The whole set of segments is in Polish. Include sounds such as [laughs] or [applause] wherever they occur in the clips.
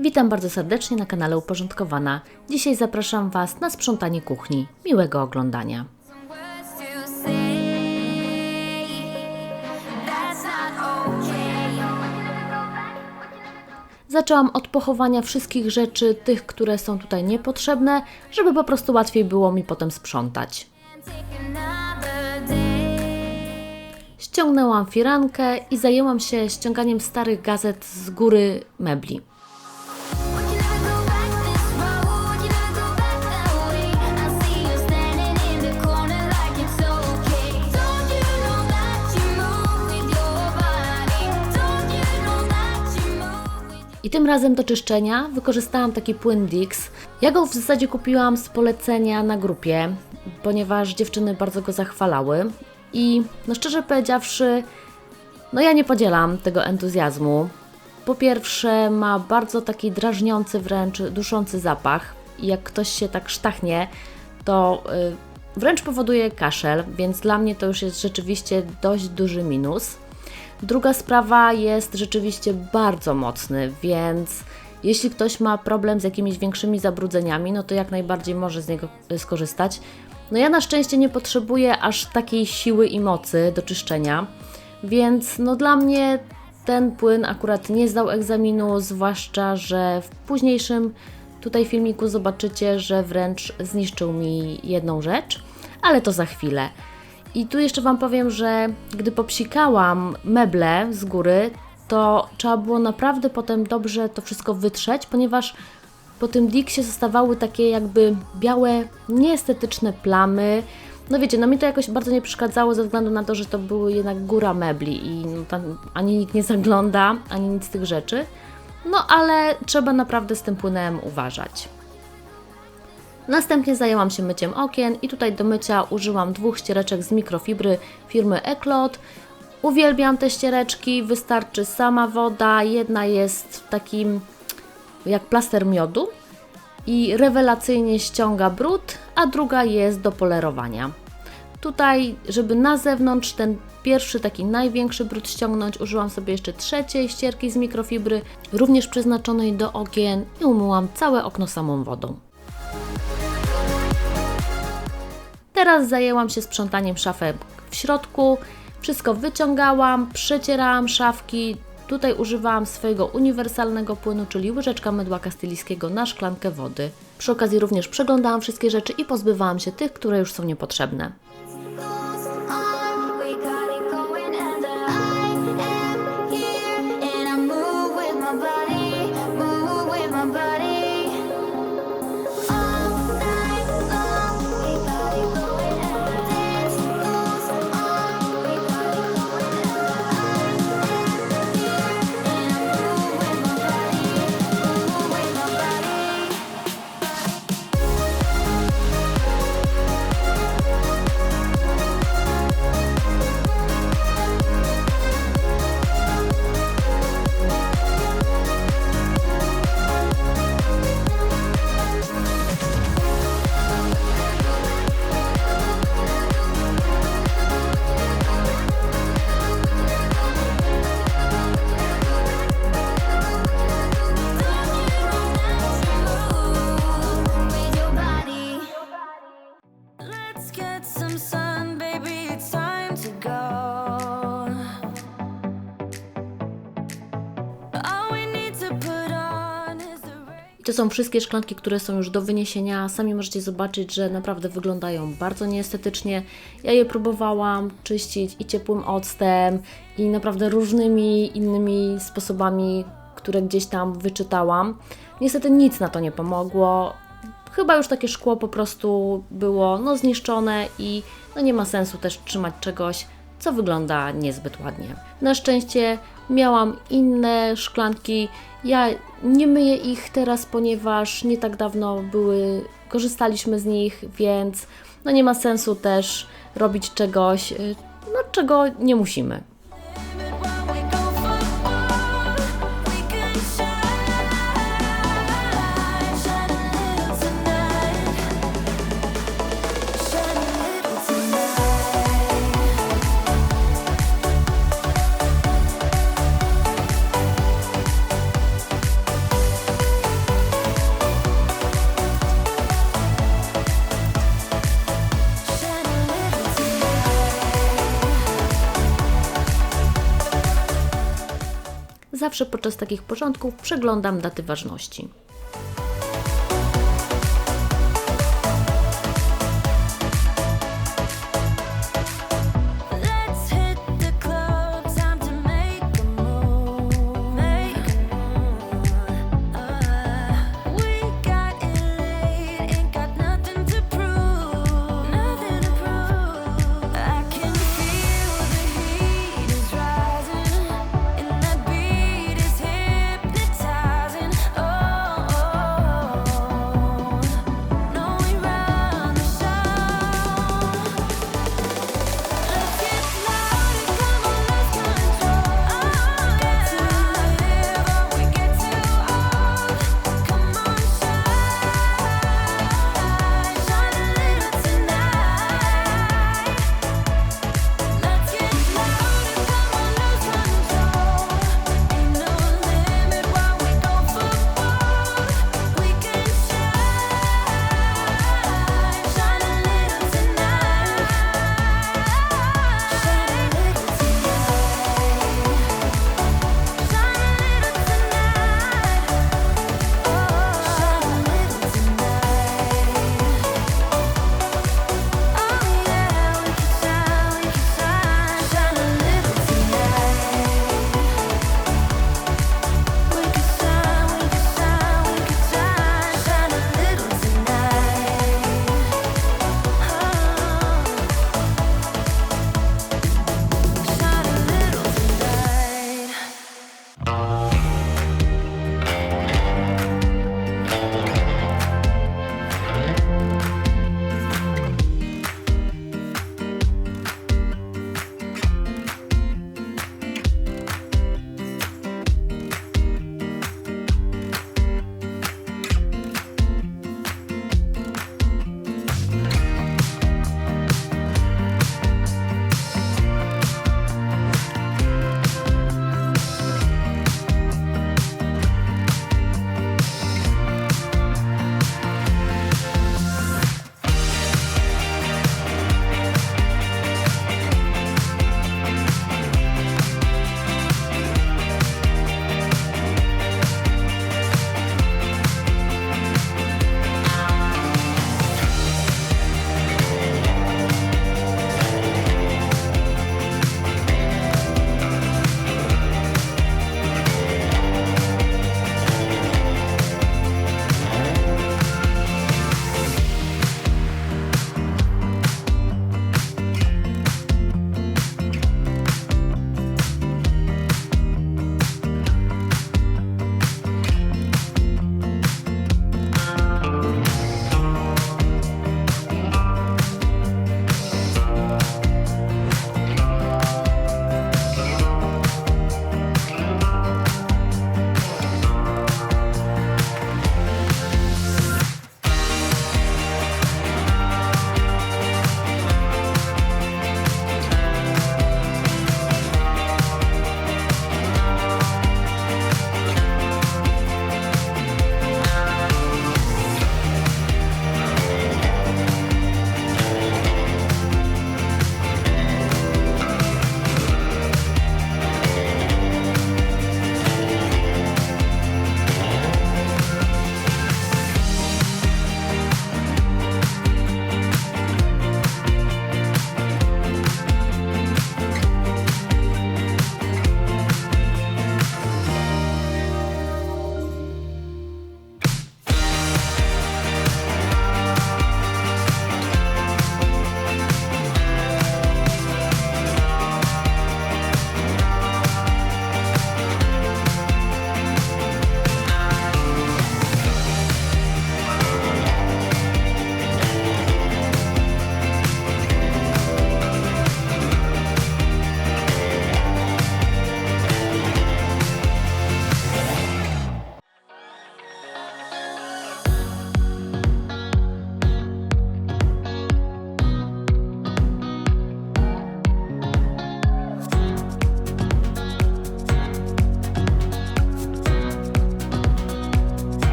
Witam bardzo serdecznie na kanale Uporządkowana. Dzisiaj zapraszam Was na sprzątanie kuchni. Miłego oglądania. Zaczęłam od pochowania wszystkich rzeczy, tych, które są tutaj niepotrzebne, żeby po prostu łatwiej było mi potem sprzątać. Ściągnęłam firankę i zajęłam się ściąganiem starych gazet z góry mebli. I tym razem do czyszczenia wykorzystałam taki płyn Dix. Ja go w zasadzie kupiłam z polecenia na grupie, ponieważ dziewczyny bardzo go zachwalały. I no szczerze powiedziawszy, no ja nie podzielam tego entuzjazmu. Po pierwsze, ma bardzo taki drażniący, wręcz duszący zapach. I jak ktoś się tak sztachnie, to y, wręcz powoduje kaszel, więc dla mnie to już jest rzeczywiście dość duży minus. Druga sprawa jest rzeczywiście bardzo mocny, więc jeśli ktoś ma problem z jakimiś większymi zabrudzeniami, no to jak najbardziej może z niego y, skorzystać. No ja na szczęście nie potrzebuję aż takiej siły i mocy do czyszczenia, więc no dla mnie ten płyn akurat nie zdał egzaminu, zwłaszcza, że w późniejszym tutaj filmiku zobaczycie, że wręcz zniszczył mi jedną rzecz, ale to za chwilę. I tu jeszcze Wam powiem, że gdy popsikałam meble z góry, to trzeba było naprawdę potem dobrze to wszystko wytrzeć, ponieważ po tym Dixie zostawały takie jakby białe, nieestetyczne plamy. No wiecie, no mi to jakoś bardzo nie przeszkadzało ze względu na to, że to były jednak góra mebli i no tam ani nikt nie zagląda, ani nic z tych rzeczy. No ale trzeba naprawdę z tym płynem uważać. Następnie zajęłam się myciem okien i tutaj do mycia użyłam dwóch ściereczek z mikrofibry firmy Eklot. Uwielbiam te ściereczki, wystarczy sama woda, jedna jest takim jak plaster miodu i rewelacyjnie ściąga brud, a druga jest do polerowania. Tutaj, żeby na zewnątrz ten pierwszy, taki największy brud ściągnąć, użyłam sobie jeszcze trzeciej ścierki z mikrofibry, również przeznaczonej do okien i umyłam całe okno samą wodą. Teraz zajęłam się sprzątaniem szafek w środku. Wszystko wyciągałam, przecierałam szafki. Tutaj używałam swojego uniwersalnego płynu, czyli łyżeczka mydła kastylijskiego na szklankę wody. Przy okazji również przeglądałam wszystkie rzeczy i pozbywałam się tych, które już są niepotrzebne. Są wszystkie szklanki, które są już do wyniesienia. Sami możecie zobaczyć, że naprawdę wyglądają bardzo nieestetycznie. Ja je próbowałam czyścić i ciepłym octem, i naprawdę różnymi innymi sposobami, które gdzieś tam wyczytałam. Niestety nic na to nie pomogło. Chyba już takie szkło po prostu było no, zniszczone i no, nie ma sensu też trzymać czegoś, co wygląda niezbyt ładnie. Na szczęście miałam inne szklanki. Ja nie myję ich teraz, ponieważ nie tak dawno były, korzystaliśmy z nich, więc no nie ma sensu też robić czegoś, y, no, czego nie musimy. Zawsze podczas takich porządków przeglądam daty ważności.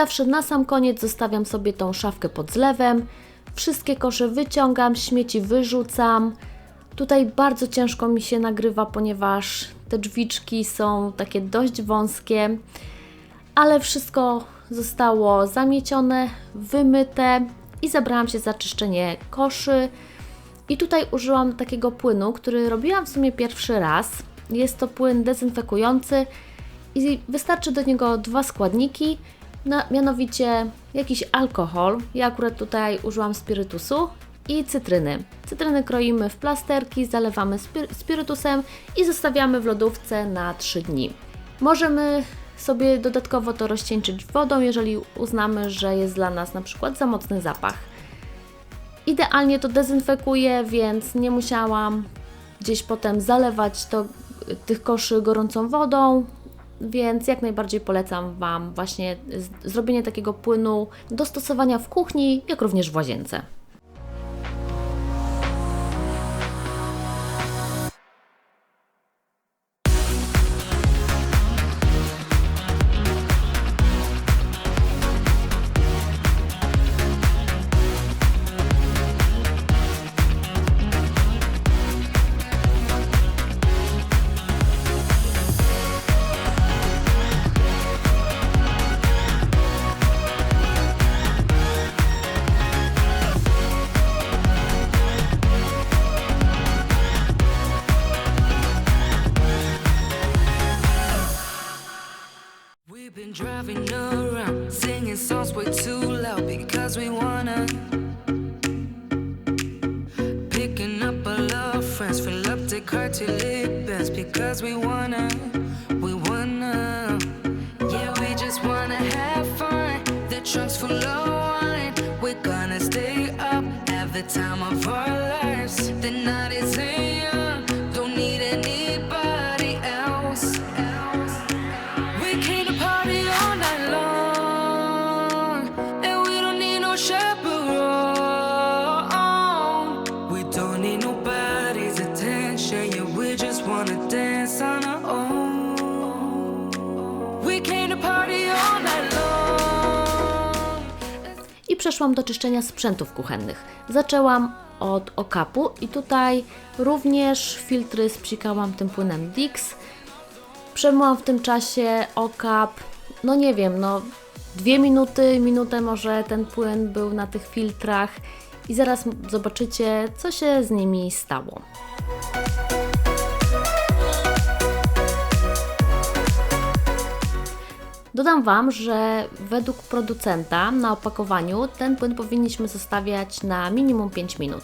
Zawsze na sam koniec zostawiam sobie tą szafkę pod zlewem. Wszystkie kosze wyciągam, śmieci wyrzucam. Tutaj bardzo ciężko mi się nagrywa, ponieważ te drzwiczki są takie dość wąskie, ale wszystko zostało zamiecione, wymyte i zabrałam się za czyszczenie koszy. I tutaj użyłam takiego płynu, który robiłam w sumie pierwszy raz. Jest to płyn dezynfekujący i wystarczy do niego dwa składniki, na, mianowicie jakiś alkohol. Ja akurat tutaj użyłam spirytusu i cytryny. Cytryny kroimy w plasterki, zalewamy spir- spirytusem i zostawiamy w lodówce na 3 dni. Możemy sobie dodatkowo to rozcieńczyć wodą, jeżeli uznamy, że jest dla nas na przykład za mocny zapach. Idealnie to dezynfekuje, więc nie musiałam gdzieś potem zalewać to, tych koszy gorącą wodą, więc jak najbardziej polecam Wam właśnie zrobienie takiego płynu do stosowania w kuchni, jak również w łazience. Driving around, singing songs way too loud because we wanna. Przeszłam do czyszczenia sprzętów kuchennych. Zaczęłam od okapu i tutaj również filtry spsikałam tym płynem Dix. Przemyłam w tym czasie okap, no nie wiem, no dwie minuty, minutę może ten płyn był na tych filtrach i zaraz zobaczycie, co się z nimi stało. Dodam Wam, że według producenta na opakowaniu ten płyn powinniśmy zostawiać na minimum 5 minut.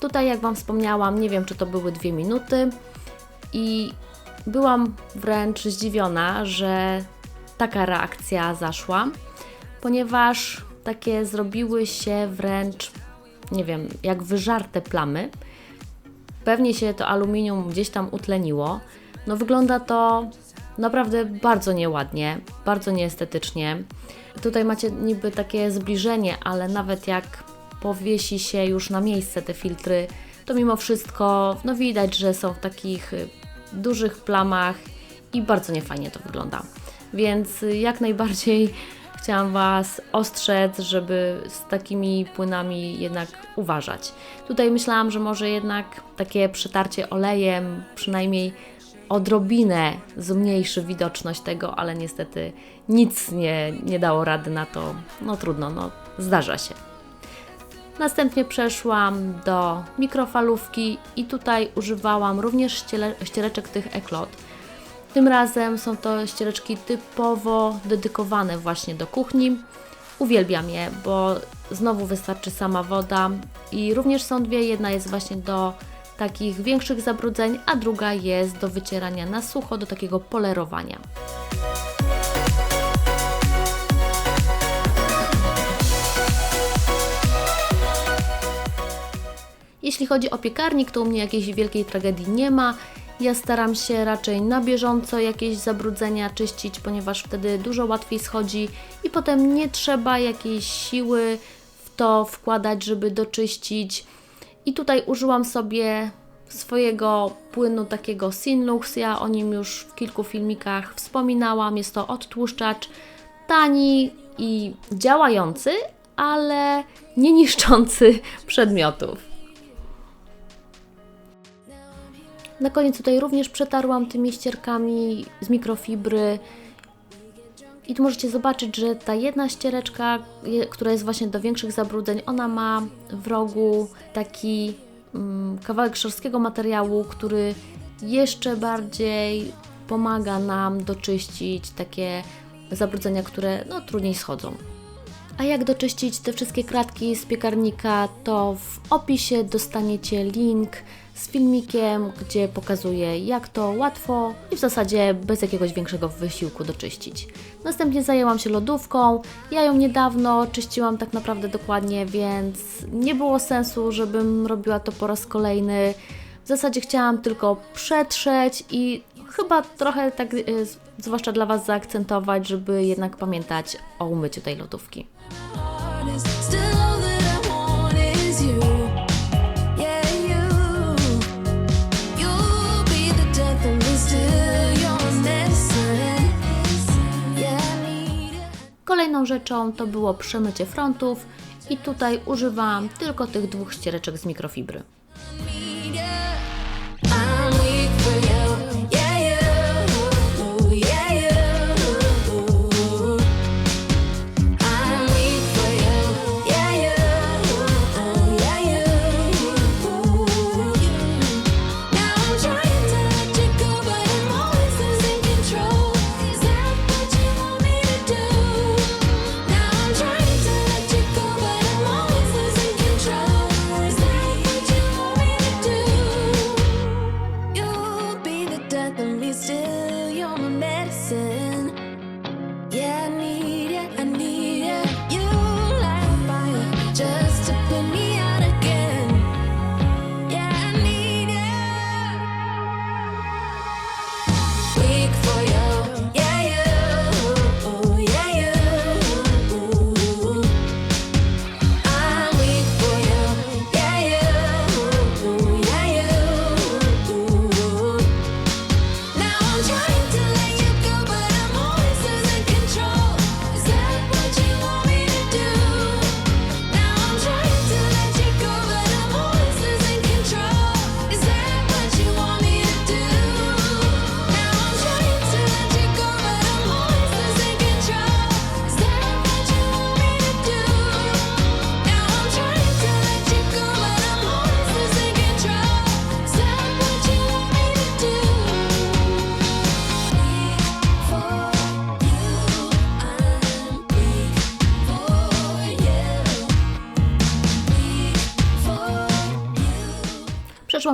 Tutaj, jak Wam wspomniałam, nie wiem czy to były 2 minuty i byłam wręcz zdziwiona, że taka reakcja zaszła, ponieważ takie zrobiły się wręcz, nie wiem, jak wyżarte plamy. Pewnie się to aluminium gdzieś tam utleniło. No wygląda to naprawdę bardzo nieładnie, bardzo nieestetycznie. Tutaj macie niby takie zbliżenie, ale nawet jak powiesi się już na miejsce te filtry, to mimo wszystko no widać, że są w takich y, dużych plamach i bardzo niefajnie to wygląda. Więc y, jak najbardziej chciałam Was ostrzec, żeby z takimi płynami jednak uważać. Tutaj myślałam, że może jednak takie przetarcie olejem przynajmniej odrobinę zmniejszy widoczność tego, ale niestety nic nie, nie dało rady na to. No trudno, no zdarza się. Następnie przeszłam do mikrofalówki i tutaj używałam również ściereczek tych Eklot. Tym razem są to ściereczki typowo dedykowane właśnie do kuchni. Uwielbiam je, bo znowu wystarczy sama woda i również są dwie. Jedna jest właśnie do takich większych zabrudzeń, a druga jest do wycierania na sucho, do takiego polerowania. Jeśli chodzi o piekarnik, to u mnie jakiejś wielkiej tragedii nie ma. Ja staram się raczej na bieżąco jakieś zabrudzenia czyścić, ponieważ wtedy dużo łatwiej schodzi i potem nie trzeba jakiejś siły w to wkładać, żeby doczyścić. I tutaj użyłam sobie swojego płynu takiego Sinlux. Ja o nim już w kilku filmikach wspominałam. Jest to odtłuszczacz tani, i działający, ale nie niszczący [laughs] przedmiotów. Na koniec tutaj również przetarłam tymi ścierkami z mikrofibry. I tu możecie zobaczyć, że ta jedna ściereczka, która jest właśnie do większych zabrudzeń, ona ma w rogu taki mm, kawałek szorstkiego materiału, który jeszcze bardziej pomaga nam doczyścić takie zabrudzenia, które no, trudniej schodzą. A jak doczyścić te wszystkie kratki z piekarnika, to w opisie dostaniecie link z filmikiem, gdzie pokazuję jak to łatwo i w zasadzie bez jakiegoś większego wysiłku doczyścić. Następnie zajęłam się lodówką. Ja ją niedawno czyściłam tak naprawdę dokładnie, więc nie było sensu, żebym robiła to po raz kolejny. W zasadzie chciałam tylko przetrzeć i chyba trochę tak, y, zwłaszcza dla Was, zaakcentować, żeby jednak pamiętać o umyciu tej lodówki. Kolejną rzeczą to było przemycie frontów i tutaj używałam tylko tych dwóch ściereczek z mikrofibry.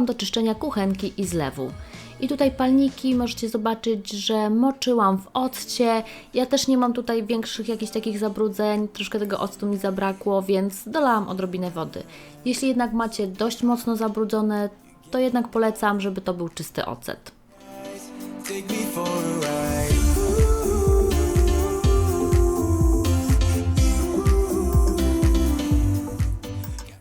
Do czyszczenia kuchenki i zlewu. I tutaj palniki możecie zobaczyć, że moczyłam w occie. Ja też nie mam tutaj większych jakichś takich zabrudzeń, troszkę tego octu mi zabrakło, więc dolałam odrobinę wody. Jeśli jednak macie dość mocno zabrudzone, to jednak polecam, żeby to był czysty ocet. Take me for a ride.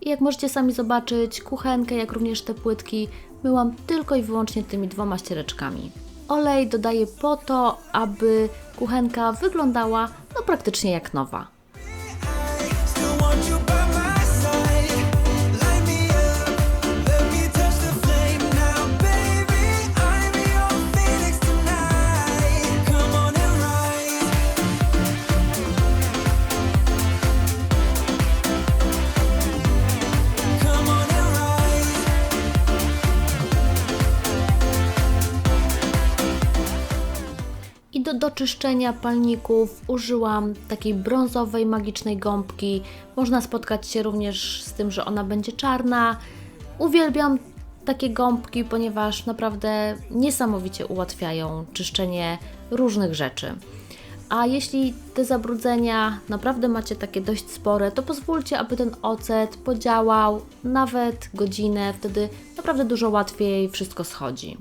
I jak możecie sami zobaczyć, kuchenkę, jak również te płytki myłam tylko i wyłącznie tymi dwoma ściereczkami. Olej dodaję po to, aby kuchenka wyglądała no praktycznie jak nowa. Doczyszczenia palników użyłam takiej brązowej, magicznej gąbki. Można spotkać się również z tym, że ona będzie czarna. Uwielbiam takie gąbki, ponieważ naprawdę niesamowicie ułatwiają czyszczenie różnych rzeczy. A jeśli te zabrudzenia naprawdę macie takie dość spore, to pozwólcie, aby ten ocet podziałał nawet godzinę, wtedy naprawdę dużo łatwiej wszystko schodzi.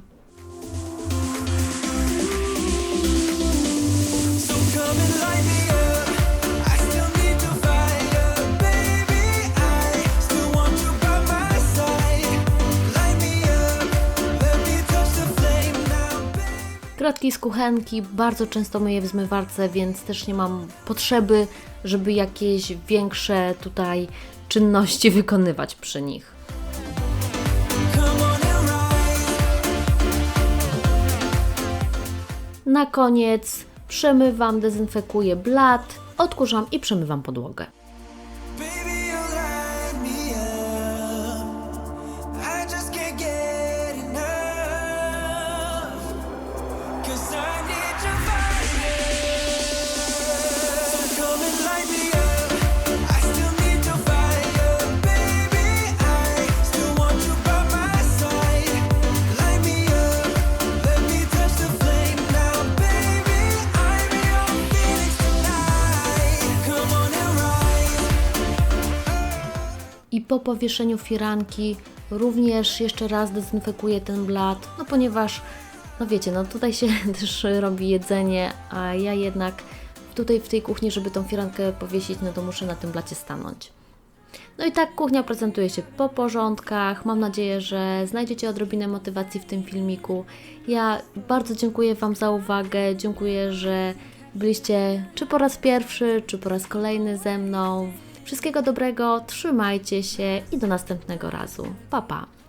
Kratki z kuchenki bardzo często myję w zmywarce, więc też nie mam potrzeby, żeby jakieś większe tutaj czynności [laughs] wykonywać przy nich. Na koniec przemywam, dezynfekuję blat, odkurzam i przemywam podłogę. Po powieszeniu firanki również jeszcze raz dezynfekuję ten blat, no ponieważ, no wiecie, no tutaj się [laughs] też robi jedzenie, a ja jednak tutaj w tej kuchni, żeby tą firankę powiesić, no to muszę na tym blacie stanąć. No i tak kuchnia prezentuje się po porządkach. Mam nadzieję, że znajdziecie odrobinę motywacji w tym filmiku. Ja bardzo dziękuję Wam za uwagę. Dziękuję, że byliście czy po raz pierwszy, czy po raz kolejny ze mną. Wszystkiego dobrego, trzymajcie się i do następnego razu. Pa pa!